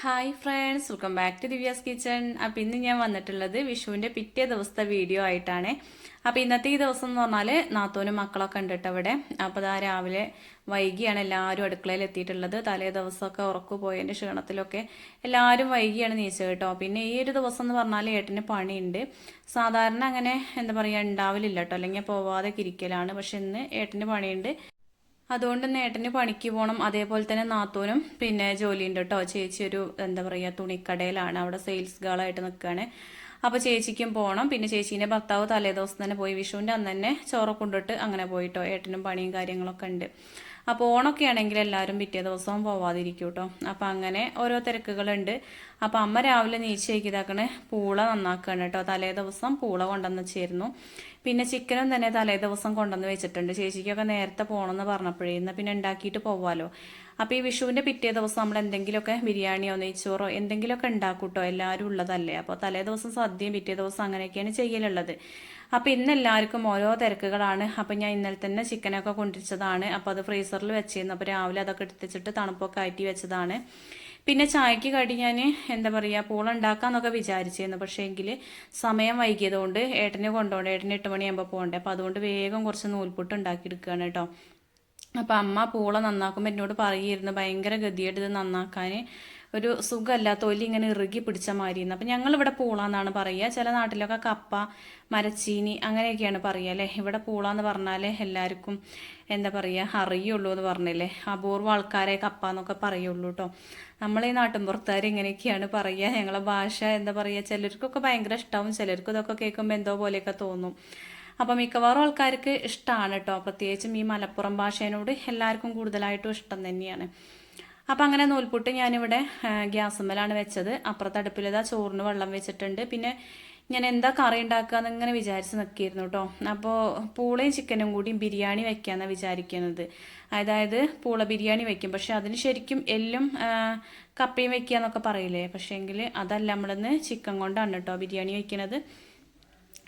Hi friends welcome back to Divya's kitchen appam ഇന്ന് ഞാൻ വന്നിട്ടുള്ളത് വിഷുവിന്റെ പിറ്റേ ദിവസത്തെ വീഡിയോ ആയിട്ടാണ്. അപ്പം ഇന്നത്തെ ഈ ദിവസം എന്ന് പറഞ്ഞാൽ നാത്തോനും മക്കളൊക്കെ ഉണ്ട് അവിടെ അപ്പോൾ ഇതാ രാവിലെ വൈകിയാണ് എല്ലാവരും അടുക്കളയിൽ എത്തിയിട്ടുള്ളത്. തലേ ദിവസമൊക്കെ ഉറക്കു പോയതിന്റെ ക്ഷീണത്തിലൊക്കെ എല്ലാവരും വൈകിയാണ് നീച്ചത് കേട്ടോ. പിന്നെ ഈ ഒരു ദിവസം എന്ന് പറഞ്ഞാൽ ഏട്ടന് പണിയുണ്ട്. സാധാരണ അങ്ങനെ എന്താ പറയുക ഉണ്ടാവില്ല കേട്ടോ. അല്ലെങ്കിൽ പോവാതെ കിരിക്കലാണ് പക്ഷെ ഇന്ന് ഏട്ടന് പണിയുണ്ട്. അതുകൊണ്ട് നേട്ടന് പണിക്ക് പോകണം അതേപോലെ തന്നെ നാത്തൂനും പിന്നെ ജോലിയുണ്ട് കേട്ടോ ചേച്ചി ഒരു എന്താ പറയുക തുണിക്കടയിലാണ് അവിടെ സെയിൽസ് ഗേളായിട്ട് നിൽക്കുകയാണ് അപ്പോൾ ചേച്ചിക്കും പോകണം പിന്നെ ചേച്ചീന്റെ ഭർത്താവ് തലേദിവസം തന്നെ പോയി. വിഷുവിന്റെ അന്ന് തന്നെ ചോറ കൊണ്ടിട്ട് അങ്ങനെ പോയിട്ടോ ഏട്ടനും പണിയും കാര്യങ്ങളൊക്കെ ഉണ്ട്. അപ്പോൾ ഓണൊക്കെ ആണെങ്കിൽ എല്ലാവരും പിറ്റേ ദിവസവും പോവാതിരിക്കും കേട്ടോ അപ്പോൾ അങ്ങനെ ഓരോ തിരക്കുകളുണ്ട്. അപ്പോൾ അമ്മ രാവിലെ നീച്ചേക്ക് ഇതാക്കണേ പൂള നന്നാക്കുകയാണ് കേട്ടോ തലേ ദിവസം പൂള കൊണ്ടുവന്ന് പിന്നെ ചിക്കനും തന്നെ തലേ ദിവസം കൊണ്ടുവന്ന് വെച്ചിട്ടുണ്ട്. ചേച്ചിക്കൊക്കെ നേരത്തെ പോകണമെന്ന് പറഞ്ഞപ്പോഴേ ഇന്ന് പിന്നെ ഉണ്ടാക്കിയിട്ട് പോവാലോ. അപ്പോൾ ഈ വിഷുവിന്റെ പിറ്റേ ദിവസം നമ്മൾ എന്തെങ്കിലുമൊക്കെ ബിരിയാണിയോ നെയ്ച്ചോറോ എന്തെങ്കിലുമൊക്കെ ഉണ്ടാക്കൂട്ടോ കേട്ടോ എല്ലാവരും ഉള്ളതല്ലേ. അപ്പോൾ തലേ ദിവസം സദ്യയും പിറ്റേ ദിവസം അങ്ങനെയൊക്കെയാണ് ചെയ്യലുള്ളത്. അപ്പോൾ ഇന്ന് എല്ലാവർക്കും ഓരോ തിരക്കുകളാണ്. അപ്പോൾ ഞാൻ ഇന്നലെ തന്നെ ചിക്കനൊക്കെ കൊണ്ടിരിച്ചതാണ് അപ്പോൾ അത് ഫ്രീസറിൽ വെച്ചിരുന്നു. അപ്പോൾ രാവിലെ അതൊക്കെ എടുത്തിച്ചിട്ട് തണുപ്പൊക്കെ ആറ്റി വെച്ചതാണ്. പിന്നെ ചായക്ക് കടി ഞാൻ എന്താ പറയുക പൂളുണ്ടാക്കാന്നൊക്കെ വിചാരിച്ചിരുന്നു പക്ഷേ എങ്കിൽ സമയം വൈകിയതുകൊണ്ട് ഏട്ടനെ കൊണ്ടുപോകണം ഏട്ടന് എട്ട് മണിയാകുമ്പോൾ പോകണ്ടേ. അപ്പോൾ അതുകൊണ്ട് വേഗം കുറച്ച് നൂൽപുട്ട് ഉണ്ടാക്കിയെടുക്കുകയാണ് കേട്ടോ. അപ്പം അമ്മ പൂള നന്നാക്കുമ്പോൾ എന്നോട് പറയുമായിരുന്നു ഭയങ്കര ഗതിയായിട്ട് ഇത് നന്നാക്കാൻ ഒരു സുഖമല്ല തൊലി ഇങ്ങനെ ഇറുകി പിടിച്ച മാതിരിന്ന്. അപ്പം ഞങ്ങളിവിടെ പൂളാന്നാണ് പറയുക. ചില നാട്ടിലൊക്കെ കപ്പ മരച്ചീനി അങ്ങനെയൊക്കെയാണ് പറയുക അല്ലേ? ഇവിടെ പൂളാന്ന് പറഞ്ഞാൽ എല്ലാവർക്കും എന്താ പറയുക അറിയുള്ളൂ എന്ന് പറഞ്ഞില്ലേ? അപൂർവ ആൾക്കാരെ കപ്പ എന്നൊക്കെ പറയുള്ളൂ കേട്ടോ നമ്മൾ ഈ നാട്ടിൻപുറത്തുകാർ ഇങ്ങനെയൊക്കെയാണ് പറയുക. ഞങ്ങളെ ഭാഷ എന്താ പറയുക ചിലർക്കൊക്കെ ഭയങ്കര ഇഷ്ടമാവും ചിലർക്ക് ഇതൊക്കെ കേൾക്കുമ്പോൾ എന്തോ പോലെയൊക്കെ തോന്നും. അപ്പം മിക്കവാറും ആൾക്കാർക്ക് ഇഷ്ടമാണ് കേട്ടോ പ്രത്യേകിച്ചും ഈ മലപ്പുറം ഭാഷേനോട് എല്ലാവർക്കും കൂടുതലായിട്ടും ഇഷ്ടം തന്നെയാണ്. അപ്പം അങ്ങനെ നൂൽപുട്ട് ഞാനിവിടെ ഗ്യാസുമ്മലാണ് വെച്ചത്. അപ്പുറത്ത് അടുപ്പിലിതാ ചോറിന് വെള്ളം വെച്ചിട്ടുണ്ട്. പിന്നെ ഞാൻ എന്താ കറി ഉണ്ടാക്കുക എന്നിങ്ങനെ വിചാരിച്ച് നിൽക്കിയിരുന്നു കേട്ടോ അപ്പോൾ പൂളയും ചിക്കനും കൂടി ബിരിയാണി വെക്കാമെന്നാണ് വിചാരിക്കുന്നത് അതായത് പൂള ബിരിയാണി വെക്കും. പക്ഷെ അതിന് ശരിക്കും എല്ലും കപ്പയും വെക്കുക എന്നൊക്കെ പറയില്ലേ? പക്ഷേ എങ്കിൽ അതല്ല നമ്മളിന്ന് ചിക്കൻ കൊണ്ടാണ് കേട്ടോ ബിരിയാണി വെക്കുന്നത്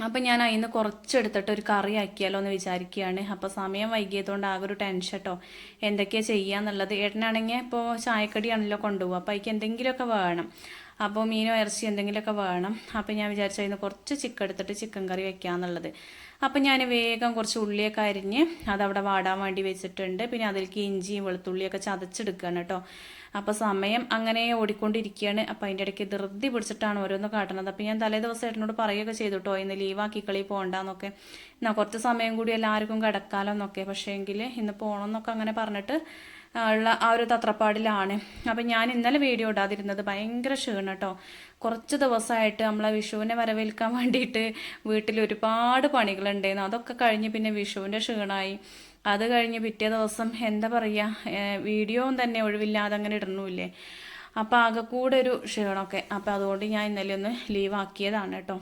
അപ്പം ഞാൻ അതിൽ നിന്ന് കുറച്ചെടുത്തിട്ട് ഒരു കറി ആക്കിയാലോ എന്ന് വിചാരിക്കുകയാണ് അപ്പോൾ സമയം വൈകിയതുകൊണ്ട് ആകെ ഒരു ടെൻഷൻ കേട്ടോ എന്തൊക്കെയാണ് ചെയ്യാന്നുള്ളത് ഏട്ടനാണെങ്കിൽ ഇപ്പോൾ ചായക്കടിയാണല്ലോ കൊണ്ടുപോകുക അപ്പോൾ അതിക്ക് എന്തെങ്കിലുമൊക്കെ വേണം. അപ്പോൾ മീനോ ഇറച്ചി എന്തെങ്കിലുമൊക്കെ വേണം. അപ്പോൾ ഞാൻ വിചാരിച്ചു അതിന് കുറച്ച് ചിക്കൻ എടുത്തിട്ട് ചിക്കൻ കറി വെക്കാന്നുള്ളത്. അപ്പം ഞാൻ വേഗം കുറച്ച് ഉള്ളിയൊക്കെ അരിഞ്ഞ് അതവിടെ വാടാൻ വേണ്ടി വെച്ചിട്ടുണ്ട്. പിന്നെ അതിലേക്ക് ഇഞ്ചിയും വെളുത്തുള്ളിയൊക്കെ ചതച്ചെടുക്കുകയാണ് കേട്ടോ. അപ്പോൾ സമയം അങ്ങനെ ഓടിക്കൊണ്ടിരിക്കുകയാണ്. അപ്പോൾ അതിന്റെ ഇടയ്ക്ക് ധൃതി പിടിച്ചിട്ടാണ് ഓരോന്ന് കാട്ടുന്നത് അപ്പോൾ ഞാൻ തലേ ദിവസം ഏട്ടനോട് പറയുകയൊക്കെ ചെയ്തു കേട്ടോ ഇന്ന് ലീവാക്കി കളി പോകണ്ടെന്നൊക്കെ. എന്നാൽ കുറച്ച് സമയം കൂടി എല്ലാവർക്കും കിടക്കാലോ എന്നൊക്കെ. പക്ഷേ എങ്കിൽ ഇന്ന് പോകണമെന്നൊക്കെ അങ്ങനെ പറഞ്ഞിട്ട് ഉള്ള ആ ഒരു തത്രപ്പാടിലാണ്. അപ്പം ഞാൻ ഇന്നലെ വീഡിയോ ഇടാതിരുന്നത് ഭയങ്കര ക്ഷീണം കേട്ടോ കുറച്ച് ദിവസമായിട്ട് നമ്മളെ വിഷുവിനെ വരവേൽക്കാൻ വേണ്ടിയിട്ട് വീട്ടിൽ ഒരുപാട് പണികളുണ്ടായിരുന്നു അതൊക്കെ കഴിഞ്ഞ് പിന്നെ വിഷുവിന്റെ ക്ഷീണമായി അത് കഴിഞ്ഞ് പിറ്റേ ദിവസം എന്താ പറയുക വീഡിയോയും തന്നെ ഒഴിവില്ലാതെ അങ്ങനെ ഇടണമില്ലേ അപ്പോൾ ആകെ കൂടെ ഒരു ക്ഷീണമൊക്കെ അപ്പോൾ അതുകൊണ്ട് ഞാൻ ഇന്നലെ ഒന്ന് ലീവാക്കിയതാണ് കേട്ടോ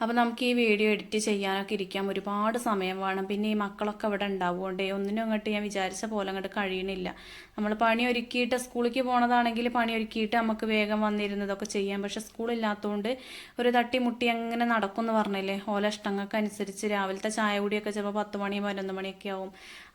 അപ്പോൾ നമുക്ക് ഈ വീഡിയോ എഡിറ്റ് ചെയ്യാനൊക്കെ ഇരിക്കാൻ ഒരുപാട് സമയം വേണം. പിന്നെ ഈ മക്കളൊക്കെ അവിടെ ഉണ്ടാവുകൊണ്ടേ ഒന്നിനും അങ്ങോട്ട് ഞാൻ വിചാരിച്ച പോലെ അങ്ങോട്ട് കഴിയണില്ല. നമ്മൾ പണി ഒരുക്കിയിട്ട് സ്കൂളിലേക്ക് പോണതാണെങ്കിൽ പണി ഒരുക്കിയിട്ട് നമുക്ക് വേഗം വന്നിരുന്നതൊക്കെ ചെയ്യാം. പക്ഷെ സ്കൂളില്ലാത്തതുകൊണ്ട് ഒരു തട്ടിമുട്ടി അങ്ങനെ നടക്കുമെന്ന് പറഞ്ഞില്ലേ? ഓല ഇഷ്ടങ്ങൾക്ക് അനുസരിച്ച് രാവിലത്തെ ചായ കൂടിയൊക്കെ ചിലപ്പോൾ പത്ത് മണി പതിനൊന്ന് മണിയൊക്കെ ആവും.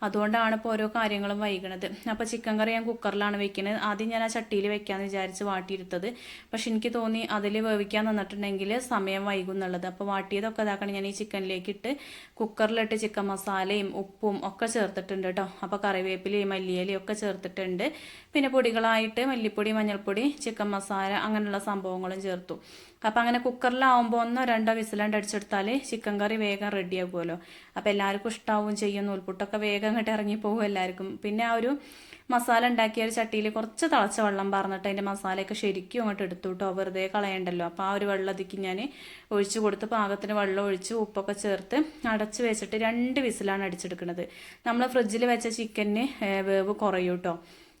അതുകൊണ്ടാണ് ഇപ്പോൾ ഓരോ കാര്യങ്ങളും വൈകണത്. അപ്പോൾ ചിക്കൻ കറി ഞാൻ കുക്കറിലാണ് വെക്കുന്നത് ആദ്യം ഞാൻ ആ ചട്ടിയിൽ വെക്കാമെന്ന് വിചാരിച്ച് വാട്ടിയിരുത്തത് പക്ഷെ എനിക്ക് തോന്നി അതിൽ വേവിക്കാൻ നിന്നിട്ടുണ്ടെങ്കിൽ സമയം വൈകും എന്നുള്ളത്. അപ്പോൾ വാട്ടിയതൊക്കെ ഇതാക്കണം. ഞാൻ ഈ ചിക്കനിലേക്ക് ഇട്ട് കുക്കറിലിട്ട് ചിക്കൻ മസാലയും ഉപ്പും ഒക്കെ ചേർത്തിട്ടുണ്ട് കേട്ടോ അപ്പോൾ കറിവേപ്പിലയും മല്ലിയിലയും ഒക്കെ ചേർത്തിട്ടുണ്ട് പിന്നെ പൊടികളായിട്ട് മല്ലിപ്പൊടി മഞ്ഞൾപ്പൊടി ചിക്കൻ മസാല അങ്ങനെയുള്ള സംഭവങ്ങളും ചേർത്തു. അപ്പം അങ്ങനെ കുക്കറിലാവുമ്പോൾ ഒന്നോ രണ്ടോ വിസിലാണ്ട് അടിച്ചെടുത്താൽ ചിക്കൻ കറി വേഗം റെഡിയാകുമല്ലോ അപ്പോൾ എല്ലാവർക്കും ഇഷ്ടാവും ചെയ്യും നൂൽപുട്ടൊക്കെ വേഗം അങ്ങോട്ട് ഇറങ്ങിപ്പോകും എല്ലാവർക്കും. പിന്നെ ആ ഒരു മസാല ഉണ്ടാക്കിയ ഒരു ചട്ടിയിൽ കുറച്ച് തിളച്ച വെള്ളം പറഞ്ഞിട്ട് അതിന്റെ മസാലയൊക്കെ ശരിക്കും അങ്ങോട്ട് എടുത്തു കേട്ടോ വെറുതെ കളയണ്ടല്ലോ. അപ്പോൾ ആ ഒരു വെള്ളത്തിക്ക് ഞാൻ ഒഴിച്ചു കൊടുത്ത് പാകത്തിന് വെള്ളം ഒഴിച്ച് ഉപ്പൊക്കെ ചേർത്ത് അടച്ച് വെച്ചിട്ട് രണ്ട് വിസിലാണ് അടിച്ചെടുക്കുന്നത് നമ്മൾ ഫ്രിഡ്ജിൽ വെച്ച ചിക്കന് വേവ് കുറയൂട്ടോ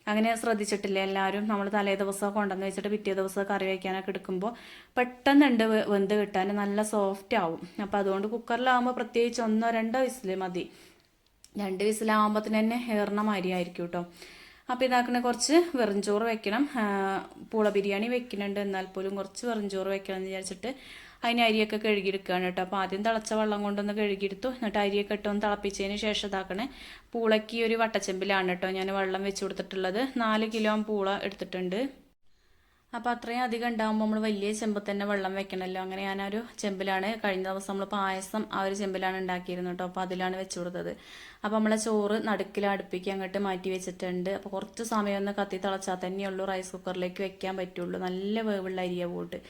അങ്ങനെ ശ്രദ്ധിച്ചിട്ടില്ല എല്ലാവരും. നമ്മൾ തലേ ദിവസം കൊണ്ടുവന്ന് വെച്ചിട്ട് പിറ്റേ ദിവസം കറി വയ്ക്കാനൊക്കെ എടുക്കുമ്പോൾ പെട്ടെന്ന് ഉണ്ട് വെന്ത് കിട്ടാൻ നല്ല സോഫ്റ്റ് ആവും. അപ്പോൾ അതുകൊണ്ട് കുക്കറിലാവുമ്പോൾ പ്രത്യേകിച്ച് ഒന്നോ രണ്ടോ വിസിൽ മതി. രണ്ട് വിസിലാവുമ്പോഴത്തിന് തന്നെ ഏറണ ആയിരിക്കും കേട്ടോ അപ്പോൾ ഇതാക്കണ കുറച്ച് വെറുംചോറ് വെക്കണം. പൂള ബിരിയാണി വെക്കുന്നുണ്ട്. എന്നാൽ പോലും കുറച്ച് വെറുംചോറ് വെക്കണം എന്ന് വിചാരിച്ചിട്ട് അതിന് അരിയൊക്കെ കഴുകിയെടുക്കുകയാണ് കേട്ടോ. അപ്പോൾ ആദ്യം തിളച്ച വെള്ളം കൊണ്ടൊന്ന് കഴുകിയെടുത്തു. എന്നിട്ട് അരിയൊക്കെ ഇട്ടൊന്ന് തിളപ്പിച്ചതിന് ശേഷം ഇതാക്കണേ. പൂളയ്ക്ക് ഒരു വട്ടച്ചെമ്പിലാണ് കേട്ടോ ഞാൻ വെള്ളം വെച്ച് കൊടുത്തിട്ടുള്ളത്. നാല് കിലോ പൂള എടുത്തിട്ടുണ്ട്. അപ്പോൾ അത്രയും അധികം ഉണ്ടാകുമ്പോൾ നമ്മൾ വലിയ ചെമ്പിൽ തന്നെ വെള്ളം വെക്കണമല്ലോ അങ്ങനെ ഒരു ചെമ്പിലാണ് കഴിഞ്ഞ ദിവസം നമ്മൾ പായസം ആ ഒരു ചെമ്പിലാണ് ഉണ്ടാക്കിയിരുന്നത് കേട്ടോ. അപ്പോൾ അതിലാണ് വെച്ചു കൊടുത്തത്. അപ്പോൾ നമ്മളെ ചോറ് നടുക്കിൽ അടുപ്പിക്ക് അങ്ങോട്ട് മാറ്റി വെച്ചിട്ടുണ്ട്. അപ്പോൾ കുറച്ച് സമയം ഒന്ന് കത്തി തിളച്ചാൽ തന്നെയുള്ളൂ റൈസ് കുക്കറിലേക്ക് വെക്കാൻ പറ്റുള്ളൂ. നല്ല വേവുള്ള അരിയ പോട്ട്.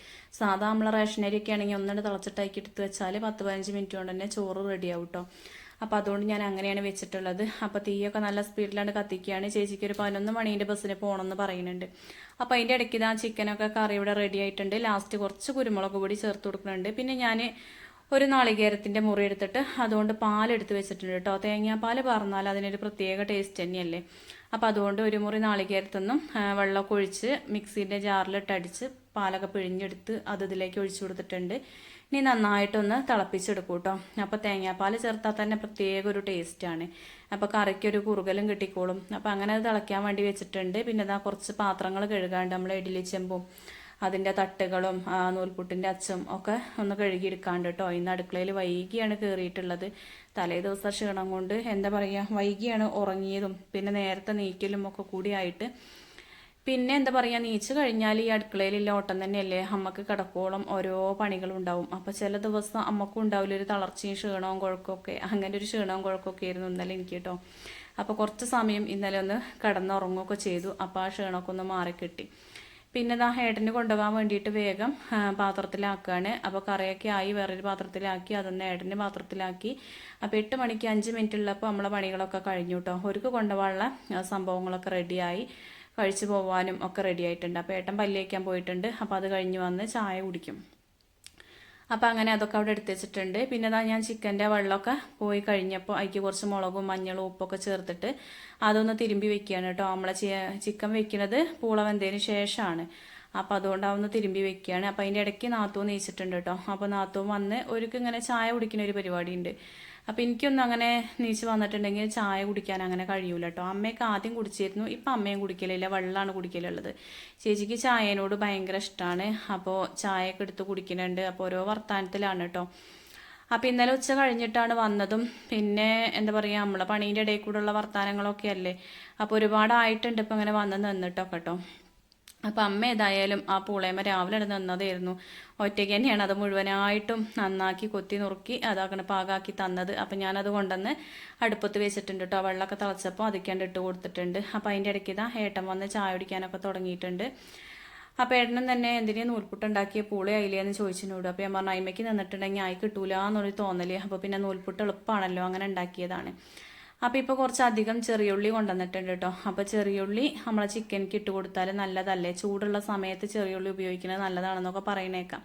സാധാ നമ്മളെ റേഷൻ അരിയൊക്കെ ആണെങ്കിൽ ഒന്നിട്ട് തിളച്ചിട്ടാക്കി എടുത്ത് വെച്ചാൽ പത്ത് പതിനഞ്ച് മിനിറ്റ് കൊണ്ട് തന്നെ ചോറ് റെഡിയാവും കേട്ടോ. അപ്പോൾ അതുകൊണ്ട് ഞാൻ അങ്ങനെയാണ് വെച്ചിട്ടുള്ളത്. അപ്പോൾ തീയൊക്കെ നല്ല സ്പീഡിലാണ് കത്തിക്കുകയാണ്. ചേച്ചിക്ക് ഒരു പതിനൊന്ന് മണീന്റെ ബസ്സിന് പോകണമെന്ന് പറയുന്നുണ്ട്. അപ്പോൾ അതിന്റെ ഇടയ്ക്ക് ഇതാ ചിക്കനൊക്കെ കറി ഇവിടെ റെഡി ആയിട്ടുണ്ട്. ലാസ്റ്റ് കുറച്ച് കുരുമുളക് പൊടി ചേർത്ത് കൊടുക്കുന്നുണ്ട്. പിന്നെ ഞാൻ ഒരു നാളികേരത്തിന്റെ മുറി എടുത്തിട്ട് അതുകൊണ്ട് പാലെടുത്ത് വെച്ചിട്ടുണ്ട് കേട്ടോ. തേങ്ങാപ്പാൽ പറഞ്ഞാൽ അതിനൊരു പ്രത്യേക ടേസ്റ്റ് തന്നെയല്ലേ? അപ്പോൾ അതുകൊണ്ട് ഒരു മുറി നാളികേരത്തൊന്നും വെള്ളമൊക്കെ ഒഴിച്ച് മിക്സീന്റെ ജാറിലിട്ടടിച്ച് പാലൊക്കെ പിഴിഞ്ഞെടുത്ത് അത് ഇതിലേക്ക് ഒഴിച്ചു കൊടുത്തിട്ടുണ്ട്. ഇനി നന്നായിട്ടൊന്ന് തിളപ്പിച്ചെടുക്കും കേട്ടോ അപ്പോൾ തേങ്ങാപ്പാൽ ചേർത്താൽ തന്നെ പ്രത്യേക ഒരു ടേസ്റ്റാണ് അപ്പോൾ കറിക്കൊരു കുറുകലും കിട്ടിക്കോളും. അപ്പോൾ അങ്ങനെ അത് തിളയ്ക്കാൻ വേണ്ടി വെച്ചിട്ടുണ്ട്. പിന്നെ ഇതാ കുറച്ച് പാത്രങ്ങൾ കഴുകാണ്ട് നമ്മൾ ഇഡ്ഡലി ചെമ്പും അതിന്റെ തട്ടുകളും നൂൽപുട്ടിന്റെ അച്ചും ഒക്കെ ഒന്ന് കഴുകിയെടുക്കാണ്ട് കേട്ടോ ഇന്ന് അടുക്കളയിൽ വൈകിയാണ് കയറിയിട്ടുള്ളത് തലേ ദിവസം ക്ഷീണം കൊണ്ട് എന്താ പറയുക വൈകിയാണ് ഉറങ്ങിയതും പിന്നെ നേരത്തെ നീക്കലും ഒക്കെ കൂടിയായിട്ട്. പിന്നെ എന്താ പറയുക നീച്ച് കഴിഞ്ഞാൽ ഈ അടുക്കളയിലുള്ള ഓട്ടം തന്നെയല്ലേ അമ്മയ്ക്ക് കിടക്കോളം ഓരോ പണികളും ഉണ്ടാവും അപ്പോൾ ചില ദിവസം അമ്മക്കും ഉണ്ടാവില്ല ഒരു തളർച്ചയും ക്ഷീണവും കുഴക്കമൊക്കെ അങ്ങനെ ഒരു ക്ഷീണവും കുഴക്കമൊക്കെ ആയിരുന്നു ഇന്നലെ എനിക്ക് കേട്ടോ. അപ്പോൾ കുറച്ച് സമയം ഇന്നലെ ഒന്ന് കിടന്നുറങ്ങുകയൊക്കെ ചെയ്തു. അപ്പോൾ ആ ക്ഷീണമൊക്കെ ഒന്ന് മാറിക്കിട്ടി. പിന്നെ ഇതാ ഹേഡന് കൊണ്ടുപോകാൻ വേണ്ടിയിട്ട് വേഗം പാത്രത്തിലാക്കുകയാണ് അപ്പോൾ കറിയൊക്കെ ആയി വേറൊരു പാത്രത്തിലാക്കി അതൊന്ന് ഏട്ടന്റെ പാത്രത്തിലാക്കി. അപ്പോൾ എട്ട് മണിക്ക് അഞ്ച് മിനിറ്റ് ഉള്ളപ്പോൾ നമ്മളെ പണികളൊക്കെ കഴിഞ്ഞു കേട്ടോ ഒരുക്ക് കൊണ്ടുപോകാനുള്ള സംഭവങ്ങളൊക്കെ റെഡിയായി. കഴിച്ചു പോകാനും ഒക്കെ റെഡി ആയിട്ടുണ്ട് അപ്പോൾ ഏട്ടൻ പല്ലിയേക്കാൻ പോയിട്ടുണ്ട്. അപ്പോൾ അത് കഴിഞ്ഞ് വന്ന് ചായ കുടിക്കും. അപ്പോൾ അങ്ങനെ അതൊക്കെ അവിടെ എടുത്ത് വെച്ചിട്ടുണ്ട്. പിന്നെ അതാ ഞാൻ ചിക്കന്റെ വെള്ളമൊക്കെ പോയി കഴിഞ്ഞപ്പോൾ അതിക്ക് കുറച്ച് മുളകും മഞ്ഞളും ഉപ്പൊക്കെ ചേർത്തിട്ട് അതൊന്ന് തിരുമ്പി വെക്കുകയാണ് കേട്ടോ. നമ്മളെ ചിക്കൻ വെക്കുന്നത് പൂള വെന്തതിന് ശേഷമാണ്. അപ്പോൾ അതുകൊണ്ട് അതൊന്ന് തിരുമ്പി വെക്കുകയാണ്. അപ്പോൾ അതിന്റെ ഇടയ്ക്ക് നാത്തൂന്ന് നീച്ചിട്ടുണ്ട് കേട്ടോ. അപ്പോൾ നാത്തൂൻ വന്ന് ഒരുക്ക് ഇങ്ങനെ ചായ കുടിക്കുന്ന ഒരു പരിപാടിയുണ്ട്. അപ്പോൾ എനിക്കൊന്നും അങ്ങനെ നീച്ച് വന്നിട്ടുണ്ടെങ്കിൽ ചായ കുടിക്കാൻ അങ്ങനെ കഴിയൂല കേട്ടോ അമ്മയൊക്കെ ആദ്യം കുടിച്ചിരുന്നു. ഇപ്പം അമ്മയും കുടിക്കലില്ല. വെള്ളമാണ് കുടിക്കലുള്ളത്. ചേച്ചിക്ക് ചായനോട് ഭയങ്കര ഇഷ്ടമാണ് അപ്പോൾ ചായയൊക്കെ എടുത്ത് കുടിക്കുന്നുണ്ട് അപ്പോൾ ഓരോ വർത്തമാനത്തിലാണ് കേട്ടോ അപ്പോൾ ഇന്നലെ ഉച്ച കഴിഞ്ഞിട്ടാണ് വന്നതും. പിന്നെ എന്താ പറയുക നമ്മളെ പണീന്റെ ഇടയിൽ കൂടെയുള്ള വർത്തമാനങ്ങളൊക്കെ അല്ലേ? അപ്പോൾ ഒരുപാടായിട്ടുണ്ട് ഇപ്പം ഇങ്ങനെ വന്ന് നിന്നിട്ടൊക്കെ കേട്ടോ അപ്പം അമ്മ ഏതായാലും ആ പൂളേമ രാവിലെ ഇടുന്ന നിന്നതായിരുന്നു. ഒറ്റയ്ക്ക് തന്നെയാണ് അത് മുഴുവനായിട്ടും നന്നാക്കി കൊത്തി നുറുക്കി അതാക്കണ പാകാക്കി തന്നത്. അപ്പം ഞാനത് കൊണ്ടുവന്ന് അടുപ്പത്ത് വെച്ചിട്ടുണ്ട് കേട്ടോ വെള്ളമൊക്കെ തിളച്ചപ്പോൾ അതിക്കാണ്ട് ഇട്ട് കൊടുത്തിട്ടുണ്ട്. അപ്പം അതിന്റെ ഇടയ്ക്ക് ഇതാ ഏട്ടൻ വന്ന് ചായ കുടിക്കാനൊക്കെ തുടങ്ങിയിട്ടുണ്ട്. അപ്പോൾ ഏട്ടനും തന്നെ എന്തിനാ നൂൽപുട്ട് പൂളെ ആയില്ലേന്ന് ചോദിച്ചിനോട്. അപ്പോൾ ഞാൻ പറഞ്ഞു അയിമയ്ക്ക് നിന്നിട്ടുണ്ടെങ്കിൽ ആയി കിട്ടൂല എന്നൊരു തോന്നൽ. അപ്പോൾ പിന്നെ നൂൽപുട്ട് എളുപ്പമാണല്ലോ അങ്ങനെ ഉണ്ടാക്കിയതാണ്. അപ്പോൾ ഇപ്പോൾ കുറച്ചധികം ചെറിയുള്ളി കൊണ്ടുവന്നിട്ടുണ്ട് കേട്ടോ. അപ്പോൾ ചെറിയുള്ളി നമ്മളെ ചിക്കനിക്ക് ഇട്ട് കൊടുത്താൽ നല്ലതല്ലേ? ചൂടുള്ള സമയത്ത് ചെറിയുള്ളി ഉപയോഗിക്കുന്നത് നല്ലതാണെന്നൊക്കെ പറയണേക്കാം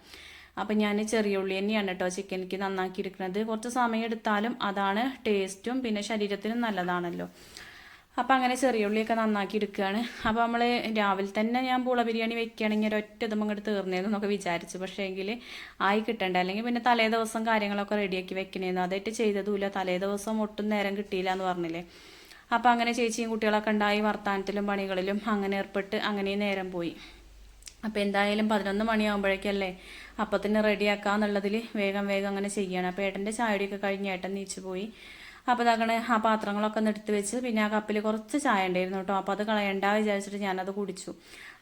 അപ്പം ഞാൻ ചെറിയുള്ളി തന്നെയാണ് കേട്ടോ ചിക്കനിക്ക് നന്നാക്കി എടുക്കുന്നത് കുറച്ച് സമയം എടുത്താലും അതാണ് ടേസ്റ്റും പിന്നെ ശരീരത്തിനും നല്ലതാണല്ലോ. അപ്പം അങ്ങനെ ചെറിയ ഉള്ളിയൊക്കെ നന്നാക്കി എടുക്കുകയാണ് അപ്പോൾ നമ്മൾ രാവിലെ തന്നെ ഞാൻ പൂള ബിരിയാണി വെക്കുകയാണെങ്കിൽ ഒറ്റ ഇതും അങ്ങോട്ട് തീർന്നേന്നൊക്കെ വിചാരിച്ചു. പക്ഷേ എങ്കിൽ ആയി കിട്ടണ്ട? അല്ലെങ്കിൽ പിന്നെ തലേ ദിവസം കാര്യങ്ങളൊക്കെ റെഡിയാക്കി വെക്കണേന്ന്. അതായിട്ട് ചെയ്തതുമില്ല. തലേ ദിവസം ഒട്ടും നേരം കിട്ടിയില്ല എന്ന് പറഞ്ഞില്ലേ? അപ്പോൾ അങ്ങനെ ചേച്ചിയും കുട്ടികളൊക്കെ ഉണ്ടായി വർത്തമാനത്തിലും പണികളിലും അങ്ങനെ ഏർപ്പെട്ട് അങ്ങനെ നേരം പോയി. അപ്പോൾ എന്തായാലും പതിനൊന്ന് മണിയാകുമ്പോഴേക്കല്ലേ അപ്പത്തിന് റെഡിയാക്കാന്നുള്ളതിൽ വേഗം വേഗം അങ്ങനെ ചെയ്യണം. അപ്പോൾ ഏട്ടന്റെ ചായടിയൊക്കെ കഴിഞ്ഞ് ഏട്ടൻ നീച്ചു പോയി. അപ്പോൾ ഇതാക്കണ ആ പാത്രങ്ങളൊക്കെ ഒന്ന് എടുത്ത് വെച്ച് പിന്നെ ആ കപ്പിൽ കുറച്ച് ചായ ഉണ്ടായിരുന്നു കേട്ടോ. അപ്പോൾ അത് കളയണ്ട വിചാരിച്ചിട്ട് ഞാനത് കുടിച്ചു.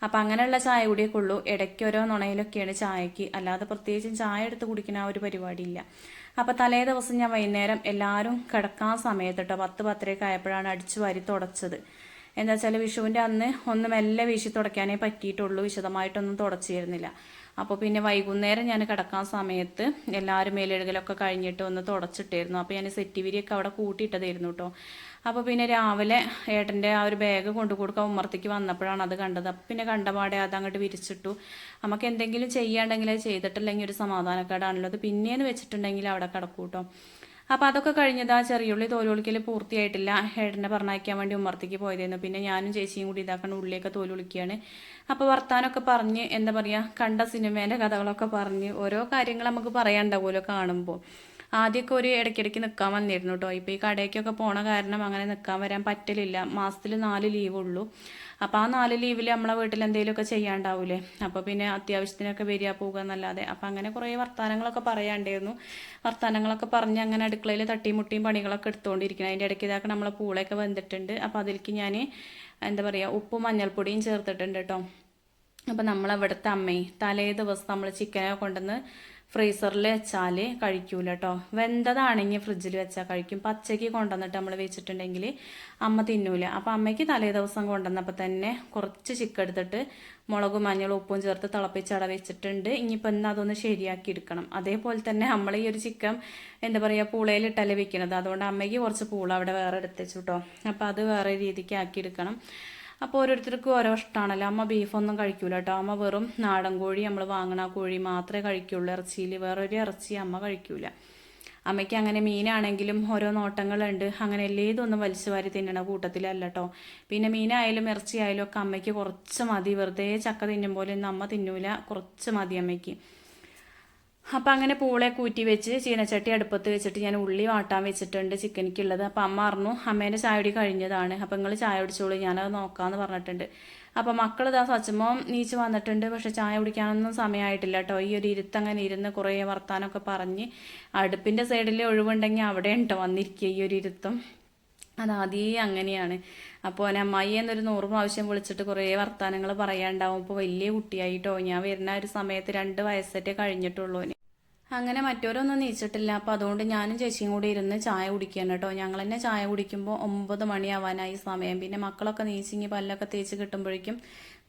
അപ്പോൾ അങ്ങനെയുള്ള ചായ കൂടിയൊക്കെ ഉള്ളൂ. ഇടയ്ക്ക് ഓരോ നുണയിലൊക്കെയാണ് ചായക്ക്. അല്ലാതെ പ്രത്യേകിച്ചും ചായ എടുത്ത് കുടിക്കുന്ന ആ ഒരു പരിപാടിയില്ല. അപ്പോൾ തലേ ദിവസം ഞാൻ വൈകുന്നേരം എല്ലാവരും കിടക്കാൻ സമയത്ത് കേട്ടോ പത്ത് പത്തരയൊക്കെ ആയപ്പോഴാണ് അടിച്ചു വാരി തുടച്ചത്. എന്താ വെച്ചാൽ വിഷുവിന്റെ അന്ന് ഒന്ന് മെല്ലെ വീശി തുടയ്ക്കാനേ പറ്റിയിട്ടുള്ളൂ. വിശദമായിട്ടൊന്നും തുടച്ചിരുന്നില്ല. അപ്പോൾ പിന്നെ വൈകുന്നേരം ഞാൻ കിടക്കാൻ സമയത്ത് എല്ലാവരും മേലെഴുകലൊക്കെ കഴിഞ്ഞിട്ട് ഒന്ന് തുടച്ചിട്ടായിരുന്നു അപ്പോൾ ഞാൻ സെറ്റ് വിരിയൊക്കെ അവിടെ കൂട്ടിയിട്ടതായിരുന്നു കേട്ടോ അപ്പോൾ പിന്നെ രാവിലെ ഏട്ടന്റെ ആ ഒരു ബാഗ് കൊണ്ടു കൊടുക്കാൻ ഉമ്മർത്തേക്ക് വന്നപ്പോഴാണ് അത് കണ്ടത്. അപ്പം പിന്നെ കണ്ടപാടെ അത് അങ്ങോട്ട് വിരിച്ചിട്ടു. നമുക്ക് എന്തെങ്കിലും ചെയ്യാണ്ടെങ്കിൽ ചെയ്തിട്ടില്ലെങ്കിൽ ഒരു സമാധാനക്കേടാണല്ലോ. അത് പിന്നേന്ന് വെച്ചിട്ടുണ്ടെങ്കിൽ അവിടെ കിടക്കൂട്ടോ. അപ്പോൾ അതൊക്കെ കഴിഞ്ഞതാ ചെറിയുള്ളി തോലുളിക്കൽ പൂർത്തിയായിട്ടില്ല. ഏട്ടനെ പറഞ്ഞയക്കാൻ വേണ്ടി ഉമ്മർത്തേക്ക് പോയതായിരുന്നു. പിന്നെ ഞാനും ചേച്ചിയും കൂടി ഇതാക്കണം ഉള്ളിയൊക്കെ തോലുളിക്കുകയാണ് അപ്പോൾ വർത്താനമൊക്കെ പറഞ്ഞ് എന്താ പറയുക കണ്ട സിനിമേന്റെ കഥകളൊക്കെ പറഞ്ഞ് ഓരോ കാര്യങ്ങൾ നമുക്ക് പറയാനുണ്ടാവുമല്ലോ കാണുമ്പോൾ ആദ്യമൊക്കെ ഒരു ഇടയ്ക്കിടയ്ക്ക് നിൽക്കാൻ വന്നിരുന്നു കേട്ടോ ഇപ്പോൾ ഈ കടയ്ക്കൊക്കെ പോണ കാരണം അങ്ങനെ നിൽക്കാൻ വരാൻ പറ്റലില്ല. മാസത്തിൽ നാല് ഉള്ളൂ. അപ്പോൾ ആ നാല് ലീവിൽ നമ്മളെ വീട്ടിൽ എന്തെങ്കിലുമൊക്കെ ചെയ്യാണ്ടാവൂലേ? അപ്പോൾ പിന്നെ അത്യാവശ്യത്തിനൊക്കെ വരിക പോകുക എന്നല്ലാതെ. അപ്പോൾ അങ്ങനെ കുറേ വർത്തമാനങ്ങളൊക്കെ പറയാണ്ടായിരുന്നു. വർത്തമാനങ്ങളൊക്കെ പറഞ്ഞ് അങ്ങനെ അടുക്കളയിൽ തട്ടിമുട്ടിയും പണികളൊക്കെ എടുത്തുകൊണ്ടിരിക്കണം അതിന്റെ ഇടയ്ക്ക് ഇതാക്കി നമ്മളെ പൂളൊക്കെ വെന്തിട്ടുണ്ട്. അപ്പോൾ അതിലേക്ക് ഞാൻ എന്താ പറയുക ഉപ്പും മഞ്ഞൾപ്പൊടിയും ചേർത്തിട്ടുണ്ട് കേട്ടോ അപ്പോൾ നമ്മളവിടുത്തെ അമ്മയും തലേ ദിവസം നമ്മൾ ചിക്കനെ കൊണ്ടുവന്ന് ഫ്രീസറിൽ വെച്ചാൽ കഴിക്കൂല കേട്ടോ വെന്തതാണെങ്കിൽ ഫ്രിഡ്ജിൽ വെച്ചാൽ കഴിക്കും. പച്ചയ്ക്ക് കൊണ്ടുവന്നിട്ട് നമ്മൾ വെച്ചിട്ടുണ്ടെങ്കിൽ അമ്മ തിന്നൂല. അപ്പം അമ്മയ്ക്ക് തലേ ദിവസം കൊണ്ടുവന്നപ്പോൾ തന്നെ കുറച്ച് ചിക്കൻ എടുത്തിട്ട് മുളകും മഞ്ഞളും ഉപ്പും ചേർത്ത് തിളപ്പിച്ചട വെച്ചിട്ടുണ്ട്. ഇനിയിപ്പോൾ ഇന്ന് അതൊന്ന് ശരിയാക്കി എടുക്കണം. അതേപോലെ തന്നെ നമ്മൾ ഈ ഒരു ചിക്കൻ എന്താ പറയുക പൂളയിലിട്ടല്ലേ വെക്കുന്നത് അതുകൊണ്ട് അമ്മയ്ക്ക് കുറച്ച് പൂള അവിടെ വേറെ എടുത്തേച്ചു കേട്ടോ അപ്പോൾ അത് വേറെ രീതിക്ക് ആക്കി എടുക്കണം. അപ്പോൾ ഓരോരുത്തർക്കും ഓരോ ഇഷ്ടമാണല്ലോ അമ്മ ബീഫൊന്നും കഴിക്കൂല കേട്ടോ അമ്മ വെറും നാടൻ കോഴി നമ്മൾ വാങ്ങണ കോഴി മാത്രമേ കഴിക്കുള്ളൂ. ഇറച്ചിയിൽ വേറൊരു ഇറച്ചി അമ്മ കഴിക്കൂല. അമ്മയ്ക്ക് അങ്ങനെ മീനാണെങ്കിലും ഓരോ നോട്ടങ്ങളുണ്ട്. അങ്ങനെ എല്ലേതൊന്നും വലിച്ചു വാരി തിന്നണ കൂട്ടത്തിലല്ല കേട്ടോ പിന്നെ മീനായാലും ഇറച്ചിയായാലും ഒക്കെ അമ്മയ്ക്ക് കുറച്ച് മതി. വെറുതെ ചക്ക തിന്നും പോലെ ഒന്നും അമ്മ തിന്നൂല. കുറച്ച് മതി അമ്മയ്ക്ക്. അപ്പം അങ്ങനെ പൂളെ കൂറ്റി വെച്ച് ചീനച്ചട്ടി അടുപ്പത്ത് വെച്ചിട്ട് ഞാൻ ഉള്ളി വാട്ടാൻ വെച്ചിട്ടുണ്ട് ചിക്കനിക്കുള്ളത്. അപ്പം അമ്മ പറഞ്ഞു അമ്മേന്റെ ചായ കുടി കഴിഞ്ഞതാണ്. അപ്പം നിങ്ങൾ ചായ കുടിച്ചോളൂ. ഞാനത് നോക്കാമെന്ന് പറഞ്ഞിട്ടുണ്ട്. അപ്പം മക്കൾ ഇതാ സച്ചമോം നീച്ച് വന്നിട്ടുണ്ട്. പക്ഷെ ചായ കുടിക്കാനൊന്നും സമയമായിട്ടില്ല കേട്ടോ ഈ ഒരു ഇരുത്തങ്ങനെ ഇരുന്ന് കുറേ വർത്താനമൊക്കെ പറഞ്ഞ് അടുപ്പിന്റെ സൈഡിൽ ഒഴിവുണ്ടെങ്കിൽ അവിടെ ഉണ്ടോ വന്നിരിക്കുക ഈ ഒരു ഇരുത്തം. അതാദ്യേ അങ്ങനെയാണ്. അപ്പോൾ ഞാൻ അമ്മായി എന്നൊരു നൂറ് പ്രാവശ്യം വിളിച്ചിട്ട് കുറേ വർത്തമാനങ്ങൾ പറയാണ്ടാവും. ഇപ്പോൾ വലിയ കുട്ടിയായിട്ടോ. ഞാൻ വരുന്ന ഒരു സമയത്ത് രണ്ട് വയസ്സറ്റേ കഴിഞ്ഞിട്ടുള്ളൂ. അങ്ങനെ മറ്റോരൊന്നും നീച്ചിട്ടില്ല. അപ്പോൾ അതുകൊണ്ട് ഞാനും ചേച്ചിയും കൂടി ഇരുന്ന് ചായ കുടിക്കുകയാണ് കേട്ടോ. ഞങ്ങൾ തന്നെ ചായ കുടിക്കുമ്പോൾ ഒമ്പത് മണിയാവാനായി സമയം. പിന്നെ മക്കളൊക്കെ നീച്ചിങ്ങി പല്ലൊക്കെ തേച്ച് കിട്ടുമ്പോഴേക്കും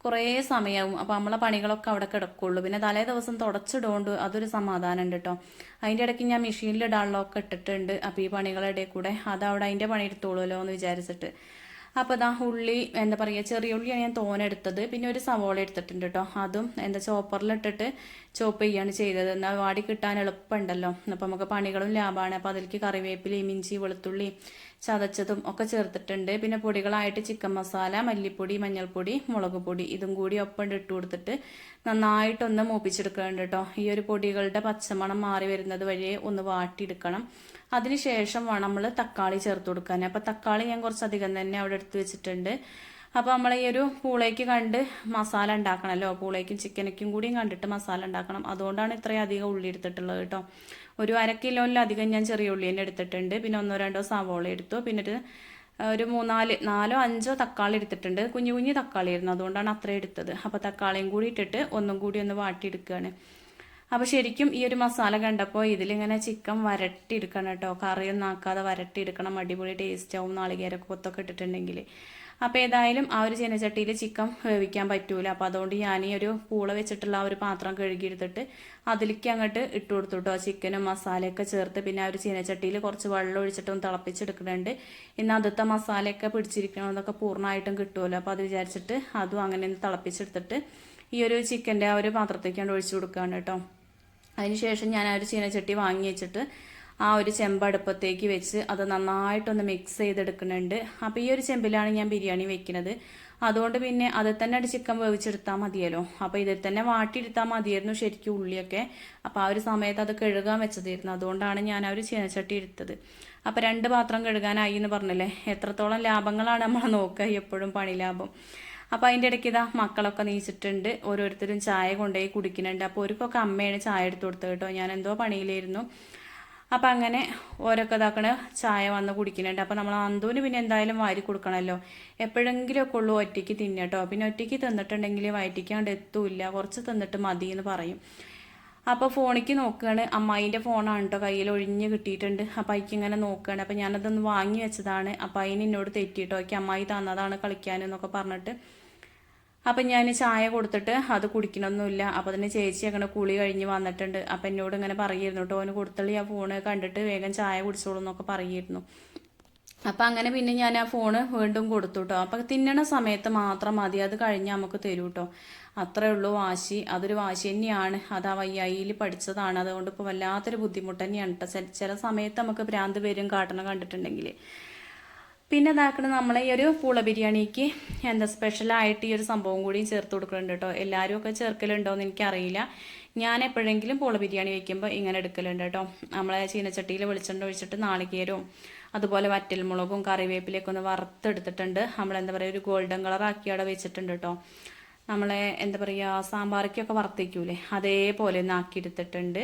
കുറേ സമയവും. അപ്പോൾ നമ്മളെ പണികളൊക്കെ അവിടെ കിടക്കുള്ളൂ. പിന്നെ തലേ ദിവസം തുടച്ചിടുകൊണ്ട് അതൊരു സമാധാനം ഉണ്ട് കേട്ടോ. അതിന്റെ ഇടയ്ക്ക് ഞാൻ മെഷീനിൽ ഇടാനുള്ളതൊക്കെ ഇട്ടിട്ടുണ്ട്. അപ്പോൾ ഈ പണികളുടെ കൂടെ അതവിടെ അതിന്റെ പണി എടുത്തോളൂല്ലോ എന്ന് വിചാരിച്ചിട്ട്. അപ്പോൾ ഇതാ ഉള്ളി എന്താ പറയുക ചെറിയ ഉള്ളിയാണ് ഞാൻ തോനെ എടുത്തത്. പിന്നെ ഒരു സവോള എടുത്തിട്ടുണ്ട് കേട്ടോ അതും എന്താ ചോപ്പറിലിട്ടിട്ട് ചോപ്പ് ചെയ്യാണ് ചെയ്തത്. എന്നാൽ വാടി കിട്ടാൻ എളുപ്പമുണ്ടല്ലോ. അപ്പോൾ നമുക്ക് പണികളും ലാഭമാണ് അപ്പോൾ അതിലേക്ക് കറിവേപ്പിലയും ഇഞ്ചി വെളുത്തുള്ളി ചതച്ചതും ഒക്കെ ചേർത്തിട്ടുണ്ട്. പിന്നെ പൊടികളായിട്ട് ചിക്കൻ മസാല മല്ലിപ്പൊടി മഞ്ഞൾപ്പൊടി മുളക് പൊടി ഇതും കൂടി ഒപ്പം ഇട്ട് കൊടുത്തിട്ട് നന്നായിട്ടൊന്ന് മൂപ്പിച്ചെടുക്കുന്നുണ്ട് കേട്ടോ ഈ ഒരു പൊടികളുടെ പച്ചമണം മാറി വരുന്നത് വഴി ഒന്ന് വാട്ടിയെടുക്കണം. അതിനുശേഷം വേണം നമ്മൾ തക്കാളി ചേർത്ത് കൊടുക്കാൻ. അപ്പോൾ തക്കാളി ഞാൻ കുറച്ചധികം തന്നെ അവിടെ എടുത്ത് വെച്ചിട്ടുണ്ട്. അപ്പോൾ നമ്മൾ ഈ ഒരു പൂളയ്ക്ക് കണ്ട് മസാല ഉണ്ടാക്കണമല്ലോ പൂളയ്ക്കും ചിക്കനയ്ക്കും കൂടിയും കണ്ടിട്ട് മസാല ഉണ്ടാക്കണം. അതുകൊണ്ടാണ് ഇത്രയും അധികം ഉള്ളി എടുത്തിട്ടുള്ളത് കേട്ടോ ഒരു അര കിലോയിലധികം ഞാൻ ചെറിയ ഉള്ളി തന്നെ എടുത്തിട്ടുണ്ട്. പിന്നെ ഒന്നോ രണ്ടോ സവോള എടുത്തു. പിന്നെ ഒരു മൂന്നാൽ നാലോ അഞ്ചോ തക്കാളി എടുത്തിട്ടുണ്ട്. കുഞ്ഞു കുഞ്ഞു തക്കാളി ആയിരുന്നു അതുകൊണ്ടാണ് അത്ര എടുത്തത്. അപ്പോൾ തക്കാളിയും കൂടി ഇട്ടിട്ട് ഒന്നും കൂടി ഒന്ന് വാട്ടിയെടുക്കുകയാണ് അപ്പോൾ ശരിക്കും ഈ ഒരു മസാല കണ്ടപ്പോൾ ഇതിലിങ്ങനെ ചിക്കൻ വരട്ടിയെടുക്കണം കേട്ടോ. കറിയൊന്നും ആക്കാതെ വരട്ടിയെടുക്കണം. അടിപൊളി ടേസ്റ്റ് ആവും നാളികേരൊക്കെ കൊത്തൊക്കെ ഇട്ടിട്ടുണ്ടെങ്കിൽ അപ്പോൾ ഏതായാലും ആ ഒരു ചീനച്ചട്ടിയിൽ ചിക്കൻ വേവിക്കാൻ പറ്റൂല. അപ്പോൾ അതുകൊണ്ട് ഞാൻ ഈ ഒരു പൂള വെച്ചിട്ടുള്ള ആ ഒരു പാത്രം കഴുകിയെടുത്തിട്ട് അതിലേക്ക് അങ്ങോട്ട് ഇട്ട് കൊടുത്തു കേട്ടോ ചിക്കനും മസാലയൊക്കെ ചേർത്ത് പിന്നെ ആ ഒരു ചീനച്ചട്ടിയിൽ കുറച്ച് വെള്ളം ഒഴിച്ചിട്ടൊന്ന് തിളപ്പിച്ചെടുക്കുന്നുണ്ട്. ഇന്ന് അതത്തെ മസാലയൊക്കെ പിടിച്ചിരിക്കണമെന്നൊക്കെ പൂർണമായിട്ടും കിട്ടുമല്ലോ അപ്പോൾ അത് വിചാരിച്ചിട്ട് അതും അങ്ങനെ തിളപ്പിച്ചെടുത്തിട്ട് ഈ ഒരു ചിക്കന്റെ ആ ഒരു പാത്രത്തേക്കാണ് ഒഴിച്ചു കൊടുക്കുകയാണ് കേട്ടോ അതിനുശേഷം ഞാൻ ആ ഒരു ചീനച്ചട്ടി വാങ്ങി വെച്ചിട്ട് ആ ഒരു ചെമ്പ് അടുപ്പത്തേക്ക് വെച്ച് അത് നന്നായിട്ടൊന്ന് മിക്സ് ചെയ്തെടുക്കുന്നുണ്ട്. അപ്പോൾ ഈ ഒരു ചെമ്പിലാണ് ഞാൻ ബിരിയാണി വെക്കുന്നത്. അതുകൊണ്ട് പിന്നെ അതിൽ തന്നെ ഒരു ചിക്കൻ വേവിച്ചെടുത്താൽ മതിയല്ലോ. അപ്പോൾ ഇതിൽ തന്നെ വാട്ടിയെടുത്താൽ മതിയായിരുന്നു ശരിക്കും ഉള്ളിയൊക്കെ. അപ്പോൾ ആ ഒരു സമയത്ത് അത് കഴുകാൻ വെച്ചതായിരുന്നു. അതുകൊണ്ടാണ് ഞാൻ ആ ഒരു ചീനച്ചട്ടി എടുത്തത്. അപ്പോൾ രണ്ട് പാത്രം കഴുകാനായി എന്ന് പറഞ്ഞല്ലേ? എത്രത്തോളം ലാഭങ്ങളാണ് നമ്മൾ നോക്കുക എപ്പോഴും പണി ലാഭം അപ്പോൾ അതിന്റെ ഇടയ്ക്ക് ഇതാ മക്കളൊക്കെ നീച്ചിട്ടുണ്ട്. ഓരോരുത്തരും ചായ കൊണ്ടുപോയി കുടിക്കുന്നുണ്ട്. അപ്പോൾ ഒരുക്കൊക്കെ അമ്മയാണ് ചായ എടുത്ത് കൊടുത്തത് കേട്ടോ. ഞാൻ എന്തോ പണിയിലായിരുന്നു. അപ്പം അങ്ങനെ ഓരോക്കെ ഇതാക്കണ. ചായ വന്ന് കുടിക്കുന്നുണ്ട് അപ്പം നമ്മൾ അന്തൂന് പിന്നെ എന്തായാലും വാരി കൊടുക്കണമല്ലോ എപ്പോഴെങ്കിലും ഒക്കെ ഉള്ളൂ ഒറ്റയ്ക്ക് തിന്നട്ടോ പിന്നെ ഒറ്റയ്ക്ക് തിന്നിട്ടുണ്ടെങ്കിൽ വയറ്റിക്കാണ്ട് എത്തൂല്ല. കുറച്ച് തിന്നിട്ട് മതി എന്ന് പറയും. അപ്പോൾ ഫോണിക്ക് നോക്കുകയാണ് അമ്മായിന്റെ ഫോണാണ് കേട്ടോ കയ്യിൽ ഒഴിഞ്ഞ് കിട്ടിയിട്ടുണ്ട്. അപ്പം അയ്ക്ക് ഇങ്ങനെ നോക്കുകയാണ് അപ്പം ഞാനതൊന്ന് വാങ്ങി വെച്ചതാണ്. അപ്പം അതിന് എന്നോട് തെറ്റിയിട്ടോ എനിക്ക് അമ്മായി തന്നതാണ് കളിക്കാനെന്നൊക്കെ പറഞ്ഞിട്ട്. അപ്പം ഞാൻ ചായ കൊടുത്തിട്ട് അത് കുടിക്കണമൊന്നുമില്ല അപ്പം തന്നെ ചേച്ചി അങ്ങനെ കുളി കഴിഞ്ഞ് വന്നിട്ടുണ്ട്. അപ്പം എന്നോട് ഇങ്ങനെ പറയായിരുന്നു കേട്ടോ അവന് കൊടുത്തള്ളി ആ ഫോണ് കണ്ടിട്ട് വേഗം ചായ കുടിച്ചോളൂ എന്നൊക്കെ പറയായിരുന്നു അപ്പം അങ്ങനെ പിന്നെ ഞാൻ ആ ഫോണ് വീണ്ടും കൊടുത്തു കേട്ടോ അപ്പം തിന്നണ സമയത്ത് മാത്രം മതി. അത് കഴിഞ്ഞ് നമുക്ക് തരൂ കേട്ടോ അത്രേ ഉള്ളൂ വാശി. അതൊരു വാശി തന്നെയാണ്. അത് ആ വയ്യായിൽ പഠിച്ചതാണ്. അതുകൊണ്ട് ഇപ്പോൾ വല്ലാത്തൊരു ബുദ്ധിമുട്ട് തന്നെയാണ് കേട്ടോ ചില സമയത്ത് നമുക്ക് ഭ്രാന്ത് പേരും കാട്ടണം കണ്ടിട്ടുണ്ടെങ്കിൽ പിന്നെ ഇതാക്കണം നമ്മളെ ഈ ഒരു പൂള ബിരിയാണിക്ക് എന്താ സ്പെഷ്യലായിട്ട് ഈ ഒരു സംഭവം കൂടി ചേർത്ത് കൊടുക്കുന്നുണ്ട് കേട്ടോ. എല്ലാവരും ഒക്കെ ചേർക്കലുണ്ടോ എന്ന് എനിക്കറിയില്ല. ഞാൻ എപ്പോഴെങ്കിലും പൂള ബിരിയാണി വെക്കുമ്പോൾ ഇങ്ങനെ എടുക്കലുണ്ട് കേട്ടോ. നമ്മളെ ചീനച്ചട്ടിയിൽ വെളിച്ചെണ്ണ ഒഴിച്ചിട്ട് നാളികേരവും അതുപോലെ വറ്റൽമുളകും കറിവേപ്പിലൊക്കെ ഒന്ന് വറുത്തെടുത്തിട്ടുണ്ട്. നമ്മൾ എന്താ പറയുക ഒരു ഗോൾഡൻ കളർ ആക്കി അവിടെ വെച്ചിട്ടുണ്ട് കേട്ടോ. നമ്മളെ എന്താ പറയുക സാമ്പാറയ്ക്കൊക്കെ വറുത്തേക്കൂലേ? അതേപോലെ ഒന്ന് ആക്കിയെടുത്തിട്ടുണ്ട്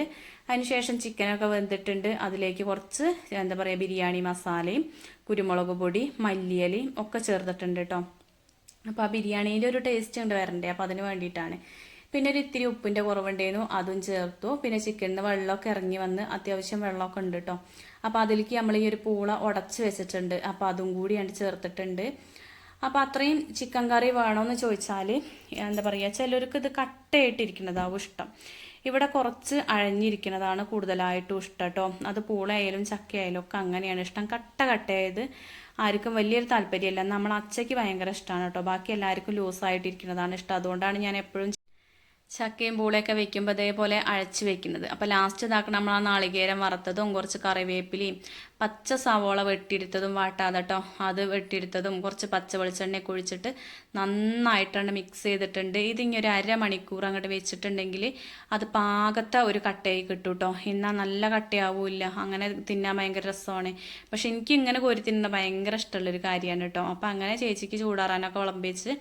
അതിനുശേഷം ചിക്കനൊക്കെ വെന്തിട്ടുണ്ട്. അതിലേക്ക് കുറച്ച് എന്താ പറയുക ബിരിയാണി മസാലയും കുരുമുളക് പൊടി മല്ലിയലയും ഒക്കെ ചേർത്തിട്ടുണ്ട് കേട്ടോ അപ്പോൾ ആ ബിരിയാണീന്റെ ഒരു ടേസ്റ്റ് ഉണ്ട് വരണ്ടേ അപ്പോൾ അതിന് വേണ്ടിയിട്ടാണ്. പിന്നെ ഒരു ഇത്തിരി ഉപ്പിന്റെ കുറവുണ്ടായിരുന്നു അതും ചേർത്തു. പിന്നെ ചിക്കനിൽ വെള്ളമൊക്കെ ഇറങ്ങി വന്ന് അത്യാവശ്യം വെള്ളമൊക്കെ ഉണ്ട് കേട്ടോ അപ്പോൾ അതിലേക്ക് നമ്മൾ ഈ ഒരു പൂള ഉടച്ച് വെച്ചിട്ടുണ്ട്. അപ്പോൾ അതും കൂടി ഞാൻ ചേർത്തിട്ടുണ്ട്. അപ്പോൾ അത്രയും ചിക്കൻ കറി വേണമെന്ന് ചോദിച്ചാൽ എന്താ പറയുക ചിലർക്ക് ഇത് കട്ടയായിട്ടിരിക്കുന്നതാവും ഇഷ്ടം. ഇവിടെ കുറച്ച് അഴഞ്ഞിരിക്കുന്നതാണ് കൂടുതലായിട്ടും ഇഷ്ടം കേട്ടോ. അത് പൂളയായാലും ചക്കയായാലും ഒക്കെ അങ്ങനെയാണ് ഇഷ്ടം. കട്ട കട്ടയായത് ആർക്കും വലിയൊരു താല്പര്യമല്ല. നമ്മൾ അച്ചയ്ക്ക് ഭയങ്കര ഇഷ്ടമാണ് കേട്ടോ. ബാക്കി എല്ലാവർക്കും ലൂസായിട്ടിരിക്കുന്നതാണ് ഇഷ്ടം. അതുകൊണ്ടാണ് ഞാൻ എപ്പോഴും ചക്കയും പൂളയൊക്കെ വെക്കുമ്പോൾ അതേപോലെ അഴച്ച് വെക്കുന്നത്. അപ്പോൾ ലാസ്റ്റ് ഇതാക്കണം നമ്മൾ ആ നാളികേരം വറുത്തതും കുറച്ച് കറിവേപ്പിലയും പച്ച സവോള വെട്ടിയെടുത്തതും വാട്ടാതെ കേട്ടോ അത് വെട്ടിയെടുത്തതും കുറച്ച് പച്ച വെളിച്ചെണ്ണയൊക്കെ ഒഴിച്ചിട്ട് നന്നായിട്ടാണ് മിക്സ് ചെയ്തിട്ടുണ്ട്. ഇതിങ്ങനെ ഒരു അരമണിക്കൂർ അങ്ങോട്ട് വെച്ചിട്ടുണ്ടെങ്കിൽ അത് പാകത്തെ ഒരു കട്ടയായി കിട്ടും കേട്ടോ എന്നാൽ നല്ല കട്ടയാവില്ല. അങ്ങനെ തിന്നാൻ ഭയങ്കര രസമാണ്. പക്ഷെ എനിക്ക് ഇങ്ങനെ കോരി തിന്നുന്നത് ഭയങ്കര ഇഷ്ടമുള്ളൊരു കാര്യമാണ് കേട്ടോ. അപ്പോൾ അങ്ങനെ ചേച്ചിക്ക് ചൂടാറാനൊക്കെ വിളമ്പിച്ച്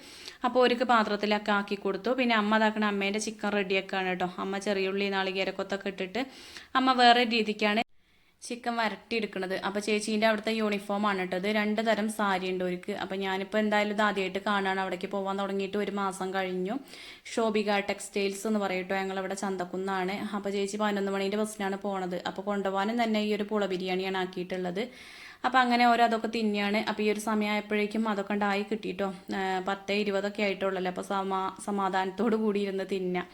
അപ്പോൾ ഒരുക്ക് പാത്രത്തിലൊക്കെ ആക്കി കൊടുത്തു. പിന്നെ അമ്മ അതാക്കണ അമ്മേന്റെ ചിക്കൻ റെഡിയൊക്കെയാണ് കേട്ടോ. അമ്മ ചെറിയുള്ളി നാളികേരക്കൊത്തൊക്കെ ഇട്ടിട്ട് അമ്മ വേറെ രീതിക്കാണ് ചിക്കൻ വരട്ടിയെടുക്കുന്നത് അപ്പോൾ ചേച്ചീന്റെ അവിടുത്തെ യൂണിഫോം ആണ് കേട്ടോ ഇത് രണ്ട് തരം സാരി ഉണ്ട് ഒരുക്ക് അപ്പോൾ ഞാനിപ്പോൾ എന്തായാലും ഇത് ആദ്യമായിട്ട് കാണാണ്. അവിടേക്ക് പോകാൻ തുടങ്ങിയിട്ട് ഒരു മാസം കഴിഞ്ഞു. ശോഭിക ടെക്സ്റ്റൈൽസ് എന്ന് പറയട്ടോ. ഞങ്ങളിവിടെ ചന്തക്കുന്നാണ്. അപ്പോൾ ചേച്ചി പതിനൊന്ന് മണീന്റെ ബസ്സിനാണ് പോണത്. അപ്പോൾ കൊണ്ടുപോകാനും തന്നെ ഈ ഒരു പുള ബിരിയാണിയാണ് ആക്കിയിട്ടുള്ളത്. അപ്പോൾ അങ്ങനെ ഓരോ അതൊക്കെ തിന്നെയാണ് അപ്പോൾ ഈ ഒരു സമയമായപ്പോഴേക്കും അതൊക്കെ ഉണ്ടായി കിട്ടിയിട്ടോ പത്ത് ഇരുപതൊക്കെ ആയിട്ടുള്ളല്ലോ. അപ്പോൾ സമാ സമാധാനത്തോടു കൂടി ഇരുന്ന് തിന്നാം.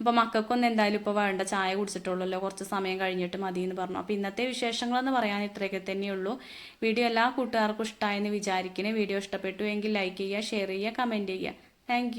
അപ്പോൾ മക്കൾക്കൊന്നും എന്തായാലും ഇപ്പോൾ വേണ്ട ചായ കുടിച്ചിട്ടുള്ളല്ലോ കുറച്ച് സമയം കഴിഞ്ഞിട്ട് മതി എന്ന് പറഞ്ഞു. അപ്പോൾ ഇന്നത്തെ വിശേഷങ്ങളെന്ന് പറയാൻ ഇത്രയൊക്കെ തന്നെയുള്ളൂ. വീഡിയോ എല്ലാ കൂട്ടുകാർക്കും ഇഷ്ടമായെന്ന് വിചാരിക്കണേ വീഡിയോ ഇഷ്ടപ്പെട്ടു എങ്കിൽ ലൈക്ക് ചെയ്യുക ഷെയർ ചെയ്യുക കമന്റ് ചെയ്യുക. താങ്ക്